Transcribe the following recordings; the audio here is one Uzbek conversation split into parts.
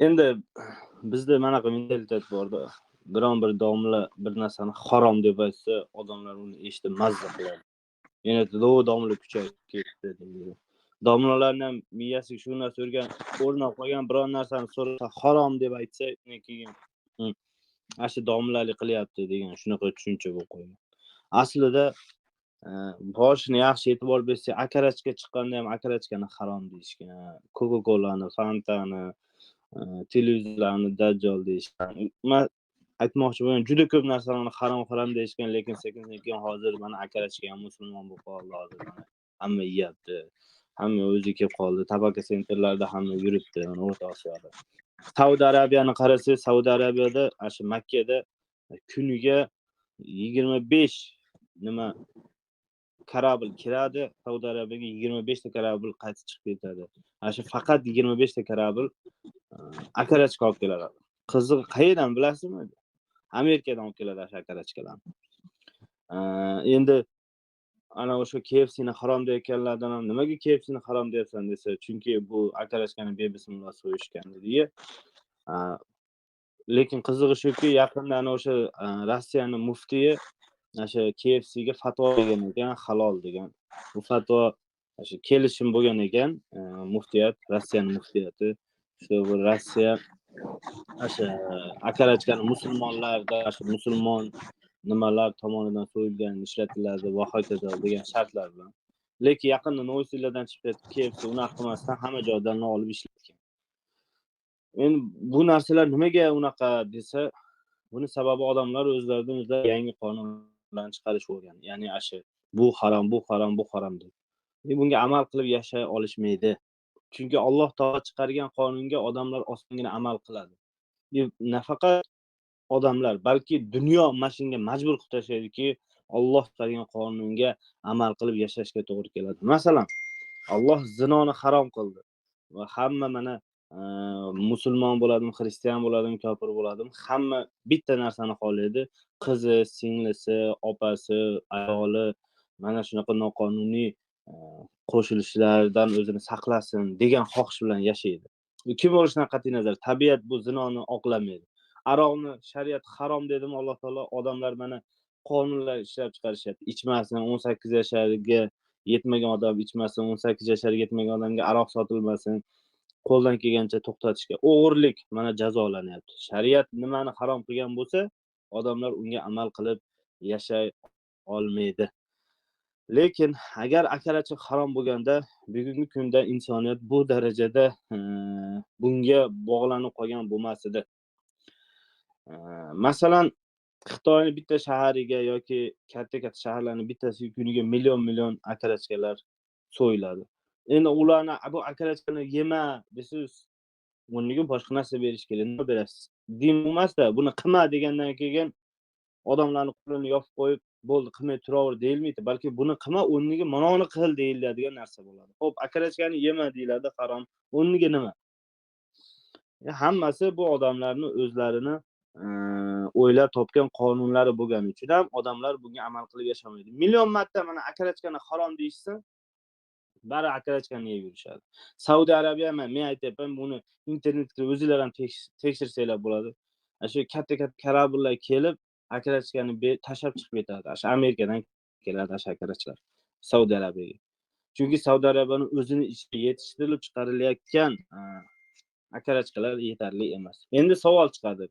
endi bizda manaqa mentalitet borda. Biron bir domla bir narsani harom deb aytsa odamlar uni eshitib mazza qiladi. Yana aytadi o domla kuchayib ketdi deydi domlalarni ham miyasiga shu narsa o'rgan o'rnab qolgan biron narsani so'rasa harom deb aytsa undan keyin ana shu domlalik qilyapti degan shunaqa tushuncha bo'lib qolgan aslida e, boshini yaxshi e'tibor bersak akarachka chiqqanda ham akarachkani harom deyishgan. Coca colani fantani televizorlarni dajjol deyishgan man aytmoqchi bo'lgan juda ko'p narsalarni harom harom deyishgan lekin sekin sekin hozir mana akarachka ham musulmon bo'lib qoldi hozir mana hamma yeyapti hamma o'zi kelib qoldi tabaka sentrlarda hamma yuribdi mana o'rta osiyoda saudiya arabiyani qarasangiz saudiya arabiyada ana shu makkada kuniga yigirma besh nima korabl kiradi. Saudiya arabiyaga yigirma beshta korabl qaytib chiqib ketadi. Ana shu faqat yigirma beshta korabl akarachka olib keladi. Qizig'i qayerdan bilasizmi? Amerikadan olib keladi o'sha akarachkalarni endi ana o'sha kfcni harom deyotganlardan ham nimaga kfcni harom deyapsan desa chunki bu akarachkani bebismillah so'yishgan dediyu. Lekin qizig'i shuki yaqinda ana o'sha e, rossiyani muftiyi ana shu kfcga fatvo bergan ekan halol degan. Bu fatvo shu kelishim bo'lgan ekan e, muftiyat rossiyani muftiyati. Shu bir rossiya o'sha akarachkani musulmonlarda shu musulmon nimalar tomonidan so'yilgan ishlatiladi va hokazo degan shartlar bilan. Lekin yaqinda novosiylardan chiqib ketib kfc unaqa qilmasdan hamma joydan olib ishlatgan. Endi bu narsalar nimaga unaqa desa buni sababi odamlar o'zlaridan o'zlari yangi qonunlarni chiqarishib olgan ya'ni ashu bu harom bu harom bu harom deb. Bunga amal qilib yashay olishmaydi. Chunki alloh taolo chiqargan qonunga odamlar osongina amal qiladi. Nafaqat odamlar balki dunyo mana shunga majbur qilib tashlaydiki olloh chiqargan qonunga amal qilib yashashga to'g'ri keladi. Masalan olloh zinoni harom qildi va hamma mana e, musulmon bo'ladimi xristian bo'ladimi kofir bo'ladimi hamma bitta narsani xohlaydi. Qizi singlisi opasi ayoli mana shunaqa noqonuniy qo'shilishlardan o'zini saqlasin degan xohish bilan yashaydi. Kim bo'lishidan qat'iy nazar? Tabiat bu zinoni oqlamaydi. Aroqni shariat harom dedimi alloh taolo odamlar mana qonunlar ishlab chiqarishyapti. Ichmasin o'n sakkiz yasharga yetmagan odam ichmasin o'n sakkiz yasharga yetmagan odamga aroq sotilmasin qo'ldan kelgancha to'xtatishga. O'g'irlik mana jazolanyapti. Shariat nimani harom qilgan bo'lsa odamlar unga amal qilib yashay olmaydi. Lekin agar akalachiq harom bo'lganda bugungi kunda insoniyat bu darajada bunga bog'lanib qolgan bo'lmas edi masalan xitoyni bitta shahariga yoki katta katta shaharlarni bittasiga kuniga million million akalachkalar so'yiladi. Endi ularni bu akalachkani yema desangiz o'rniga boshqa narsa berish kerak nima berasiz? Din emasda buni qilma degandan keyin odamlarni qo'lini yopib qo'yib bo'ldi qilmay turaver deyilmaydi balki buni qilma o'rniga manoni qil deyiladigan narsa bo'ladi. Ho'p akarachkani yema deyiladi harom. O'rniga nima? E, hammasi bu odamlarni o'zlarini o'ylab topgan qonunlari bo'lgani uchun ham odamlar bunga amal qilib yashamaydi. Million marta mana akarachkani harom deyishsa bari akarachkani yeb yurishadi? Saudiya arabiya men aytyapman buni internetga o'zinglar ham tekshirsanglar bo'ladi. Ana shu katta katta kорабльlar kelib akarachkani tashlab chiqib ketadi shu amerikadan keladi ana shu akarachlar saudiya arabiyaga chunki saudiya arabiyani o'zini ichiga yetishtirilib chiqarilayotgan akarachkalar yetarli emas endi savol chiqadi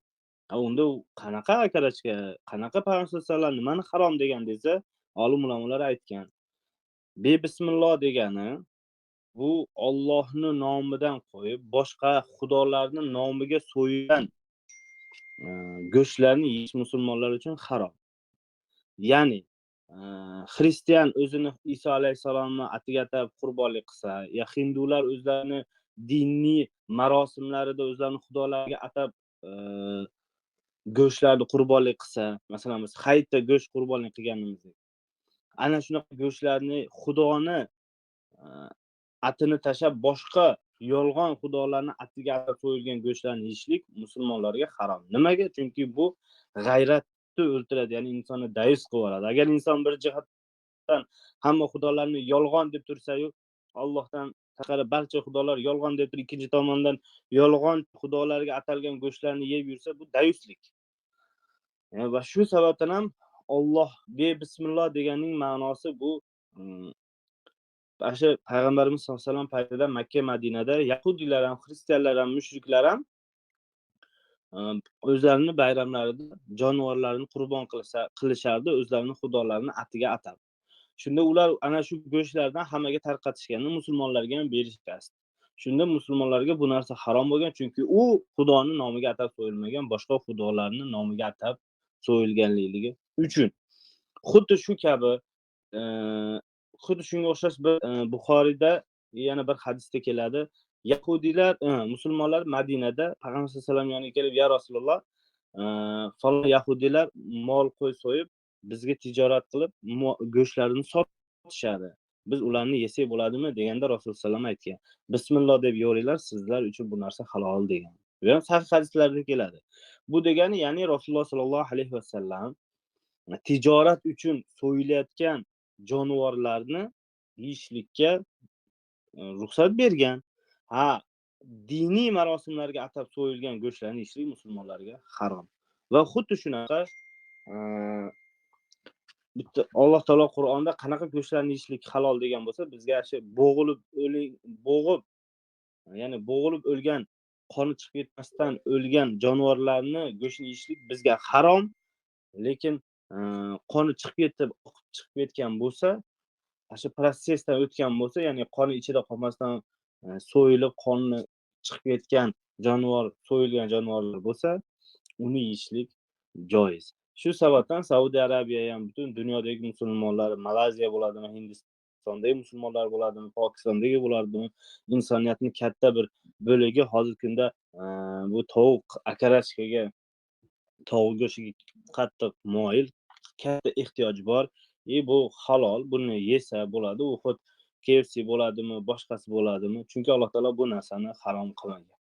unda u qanaqa akarachka qanaqa payg'ambar nimani harom degan desa olim ulamolar aytgan. Bebismillo degani bu ollohni nomidan qo'yib boshqa xudolarni nomiga so'yilgan go'shtlarni yeyish musulmonlar uchun harom. Ya'ni xristian o'zini iso alayhissalomni atiga atab qurbonlik qilsa yo hindular o'zlarini diniy marosimlarida o'zlarini xudolariga atab go'shtlarni qurbonlik qilsa masalan biz hayitda go'sht qurbonlik qilganimizdek ana shunaqa go'shtlarni xudoni atini tashlab boshqa yolg'on xudolarni atiga atab so'yilgan go'shtlarni yeyishlik musulmonlarga harom. Nimaga? Chunki bu g'ayratni o'ltiradi ya'ni insonni dayus qilib yuboradi. Agar inson bir jihatdan hamma xudolarni yolg'on deb tursayu allohdan tashqari barcha xudolar yolg'on deb turib ikkinchi tomondan yolg'on xudolarga atalgan go'shtlarni yeb yursa bu dayuslik. E, va shu sababdan ham olloh bebismilloh deganning ma'nosi bu mm, ana shu payg'ambarimiz sallallohu alayhi vasallam paytida makka madinada yahudiylar ham xristianlar ham mushriklar ham e, o'zlarini bayramlarida jonivorlarini qurbon qilishardi o'zlarini xudolarini atiga atab shunda ular ana shu go'shtlardan hammaga tarqatishganda musulmonlarga ham berishmasdi shunda musulmonlarga bu narsa harom bo'lgan chunki u xudoni nomiga atab so'yilmagan boshqa xudolarni nomiga atab so'yilganligi uchun. Xuddi shu kabi e, xuddi shunga o'xshash bir e, buxoriyda yana bir hadisda keladi. Yahudiylar e, musulmonlar madinada payg'ambar sallallohu alayhi vasallam yoniga kelib ya rasululloh e, falon yahudiylar mol qo'y so'yib bizga tijorat qilib go'shtlarini sotishadi. Biz ularni yesak bo'ladimi? deganda rasululloh alayhi vasallam aytgan. Bismilloh deb yo'ringlar sizlar uchun bu narsa halol degan. Bu ham sahih hadislarda keladi. Bu degani ya'ni rasululloh sollallohu alayhi vasallam tijorat uchun so'yilayotgan jonivorlarni yeyishlikka e, ruxsat bergan. Ha diniy marosimlarga atab so'yilgan go'shtlarni yeyishlik musulmonlarga harom. Va xuddi shunaqa e, bitta alloh taolo qur'onda qanaqa go'shtlarni yeyishlik halol degan bo'lsa bizga shu bo'g'ilib o'ling bo'g'ib ya'ni bo'g'ilib o'lgan qoni chiqib ketmasdan o'lgan jonivorlarni go'shtini yeyishlik bizga harom. Lekin qoni chiqib ketib oqib chiqib ketgan bo'lsa shu protsessdan o'tgan bo'lsa ya'ni qoni ichida qolmasdan e, so'yilib qoni chiqib ketgan jonivor so'yilgan jonivorlar bo'lsa uni yeyishlik joiz. Shu sababdan saudiya arabiya ham butun dunyodagi musulmonlar malayziya bo'ladimi hindistondagi musulmonlar bo'ladimi pokistondagi bo'ladimi insoniyatni katta bir bo'lagi hozirgi kunda e, bu tovuq akarachkaga tovuq go'shtiga qattiq moyil katta ehtiyoj bor. И bu halol buni yesa bo'ladi u xud KFC bo'ladimi boshqasi bo'ladimi? Chunki alloh taolo bu narsani harom qilmagan.